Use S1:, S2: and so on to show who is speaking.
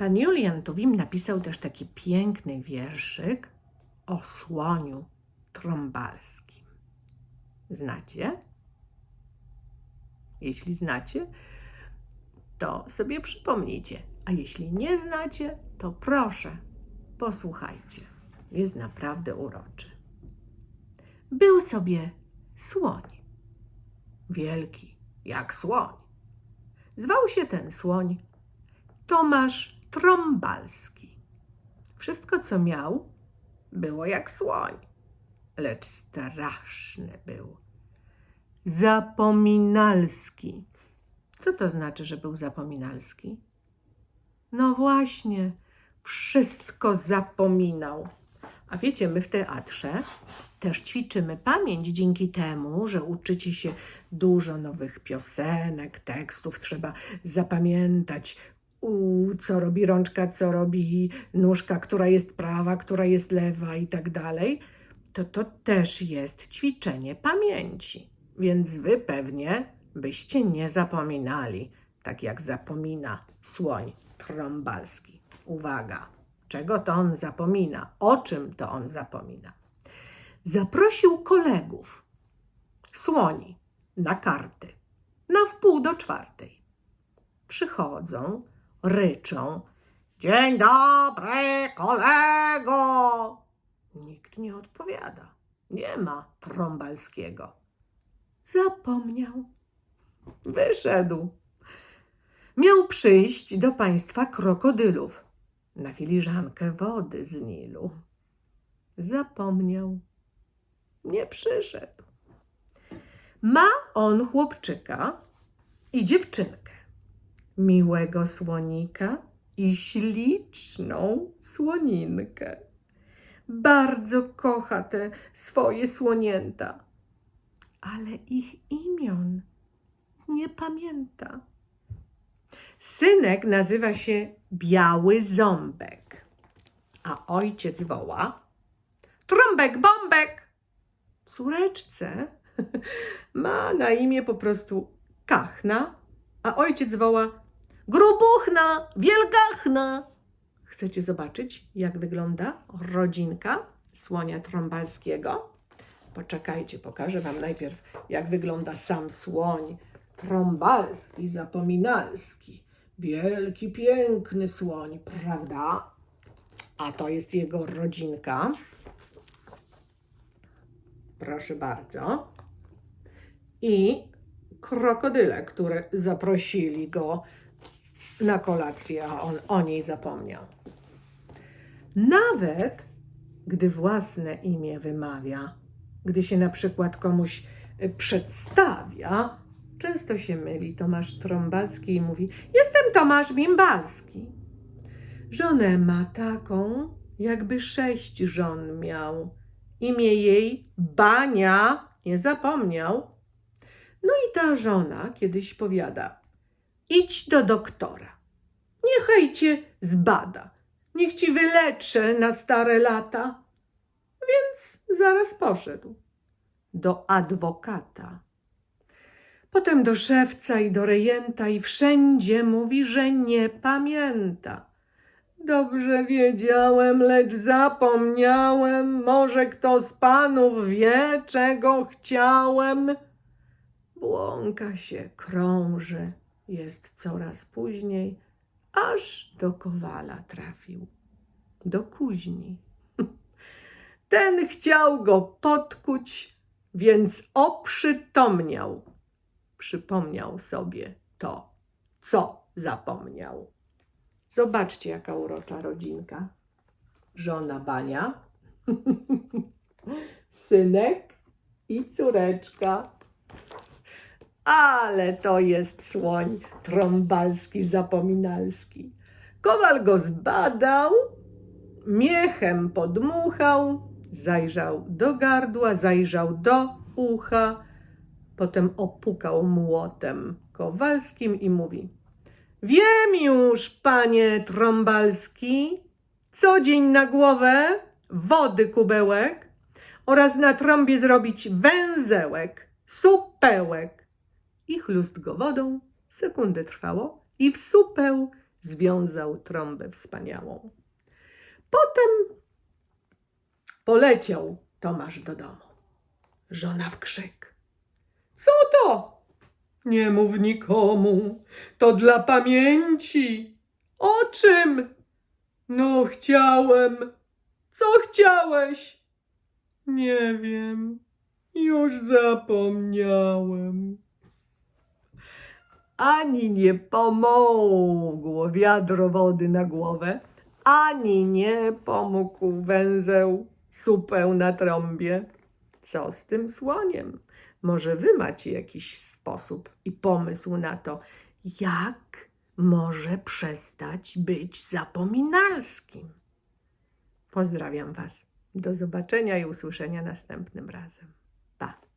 S1: Pan Julian Tuwim napisał też taki piękny wierszyk o słoniu trąbalskim. Znacie? Jeśli znacie, to sobie przypomnijcie. A jeśli nie znacie, to proszę, posłuchajcie. Jest naprawdę uroczy. Był sobie słoń. Wielki, jak słoń. Zwał się ten słoń Tomasz Trąbalski. Wszystko, co miał, było jak słoń, lecz straszny był. Zapominalski. Co to znaczy, że był zapominalski? No właśnie, wszystko zapominał. A wiecie, my w teatrze też ćwiczymy pamięć dzięki temu, że uczycie się dużo nowych piosenek, tekstów. Trzeba zapamiętać, co robi rączka, co robi nóżka, która jest prawa, która jest lewa i tak dalej. To to też jest ćwiczenie pamięci. Więc wy pewnie byście nie zapominali, tak jak zapomina słoń trąbalski. Uwaga, czego to on zapomina? O czym to on zapomina? Zaprosił kolegów, słoni, na karty, na wpół do czwartej. Przychodzą, ryczą. Dzień dobry, kolego! Nikt nie odpowiada. Nie ma trąbalskiego. Zapomniał. Wyszedł. Miał przyjść do państwa krokodylów na filiżankę wody z Nilu. Zapomniał. Nie przyszedł. Ma on chłopczyka i dziewczynkę, miłego słonika i śliczną słoninkę. Bardzo kocha te swoje słonięta, ale ich imion nie pamięta. Synek nazywa się Biały Ząbek, a ojciec woła Trąbek Bombek. Córeczce ma na imię po prostu Kachna, a ojciec woła Grubuchna, Wielgachna. Chcecie zobaczyć, jak wygląda rodzinka słonia trąbalskiego? Poczekajcie, pokażę Wam najpierw, jak wygląda sam słoń trąbalski, zapominalski. Wielki, piękny słoń, prawda? A to jest jego rodzinka. Proszę bardzo. I krokodyle, które zaprosili go na kolację, a on o niej zapomniał. Nawet gdy własne imię wymawia, gdy się na przykład komuś przedstawia, często się myli Tomasz Trąbalski i mówi: Jestem Tomasz Bimbalski. Żonę ma taką, jakby sześć żon miał. Imię jej Bania nie zapomniał. No i ta żona kiedyś powiada: Idź do doktora. Niechaj cię zbada. Niech ci wyleczy na stare lata. Więc zaraz poszedł do adwokata. Potem do szewca i do rejenta i wszędzie mówi, że nie pamięta. Dobrze wiedziałem, lecz zapomniałem. Może kto z panów wie, czego chciałem? Błąka się, krąży, jest coraz później, aż do kowala trafił, do kuźni. Ten chciał go podkuć, więc oprzytomniał. Przypomniał sobie to, co zapomniał. Zobaczcie, jaka urocza rodzinka. Żona Bania, synek i córeczka. Ale to jest słoń trąbalski, zapominalski. Kowal go zbadał, miechem podmuchał, zajrzał do gardła, zajrzał do ucha, potem opukał młotem kowalskim i mówi: Wiem już, panie trąbalski, co dzień na głowę wody kubełek oraz na trąbie zrobić węzełek, supełek. I chlust go wodą, sekundę trwało i w supeł związał trąbę wspaniałą. Potem poleciał Tomasz do domu. Żona w krzyk. Co to? Nie mów nikomu, to dla pamięci. O czym? No, chciałem. Co chciałeś? Nie wiem. Już zapomniałem. Ani nie pomogło wiadro wody na głowę, ani nie pomógł węzeł supę na trąbie. Co z tym słoniem? Może wy macie jakiś sposób i pomysł na to, jak może przestać być zapominalskim. Pozdrawiam Was. Do zobaczenia i usłyszenia następnym razem. Pa.